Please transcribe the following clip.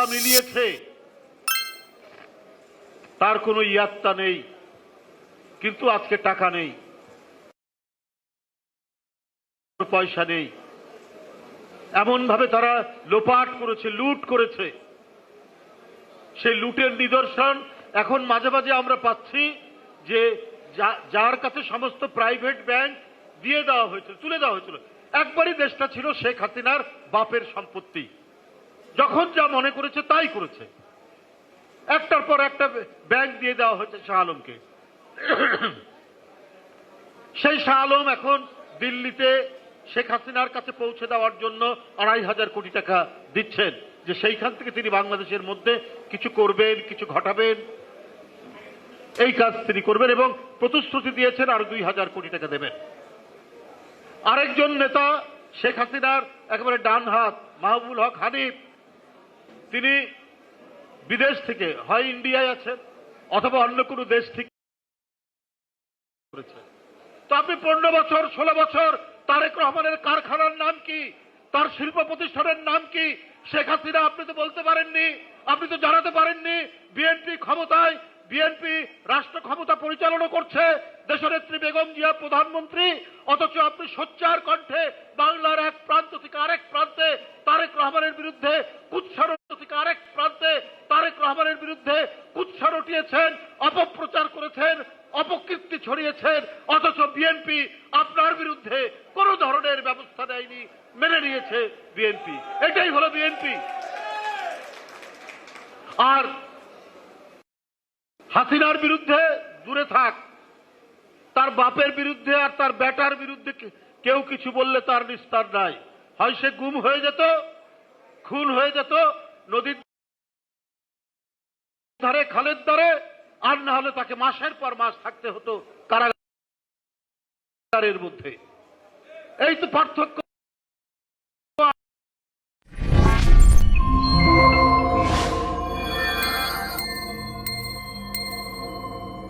মিলিয়েছে, তার কোনো ইয়াত্তা নেই, কিন্তু আজকে টাকা নেই, পয়সা নেই। এমন ভাবে তারা লোপাট করেছে, লুট করেছে। সেই লুটের নিদর্শন এখন মাঝে মাঝে আমরা পাচ্ছি যা- যার কাছে সমস্ত প্রাইভেট ব্যাংক দিয়ে দেওয়া হয়েছিল, তুলে দেওয়া হয়েছিল। একবারই দেশটা ছিল শেখ হাসিনার বাপের সম্পত্তি। যখন যা মনে করেছে তাই করেছে। একটার পর একটা ব্যাংক দিয়ে দেওয়া হয়েছে শাহ আলমকে। সেই শাহ আলম এখন দিল্লিতে শেখ হাসিনার কাছে পৌঁছে দেওয়ার জন্য আড়াই হাজার কোটি টাকা দিচ্ছেন। যে সেইখান থেকে তিনি বাংলাদেশের মধ্যে কিছু করবেন, কিছু ঘটাবেন। এই কাজ তিনি করবেন এবং প্রতিশ্রুতি দিয়েছেন আর দুই হাজার কোটি টাকা দেবেন। আরেকজন নেতা শেখ হাসিনার একেবারে ডান হাত মাহবুল হক হানিফ তিনি বিদেশ থেকে, হয় ইন্ডিয়ায় আছেন, অথবা অন্য কোনো দেশ থেকে করেছেন। তো আপনি পনেরো বছর, ষোলো বছর তারেক রহমানের কারখানার নাম কি? তার শিল্প প্রতিষ্ঠানের নাম কি? শেখ হাসিনা, আপনি তো বলতে পারেননি, আপনি তো জানাতে পারেননি, বিএনপি ক্ষমতায়, বিএনপি রাষ্ট্র ক্ষমতা পরিচালনা করছে দেশনেত্রী বেগম জিয়া, প্রধানমন্ত্রী, অথচ আপনি সোচ্চার কণ্ঠে বাংলার এক প্রান্ত থেকে আরেক প্রান্তে তারেক রহমানের বিরুদ্ধে কুৎসারো থেকে আরেক প্রান্তে তারেক রহমানের বিরুদ্ধে কুৎসা রটিয়েছেন, অপপ্রচার করেছেন, অপকীর্তি ছড়িয়েছেন, অথচ বিএনপি আপনার বিরুদ্ধে কোন ধরনের ব্যবস্থা নেয়নি, মেনে নিয়েছে বিএনপি এটাই হলো বিএনপি আর হাসিনার বিরুদ্ধে দূরে থাক। তার বাপের বিরুদ্ধে আর তার বেটার বিরুদ্ধে কেউ কিছু বললে তার নিস্তার নাই। হয় সে গুম হয়ে যেত, খুন হয়ে যেত, নদীর ধারে খালের ধারে আর না হলে তাকে মাসের পর মাস থাকতে হতো কারাগারের মধ্যে। এই তো পার্থক্য।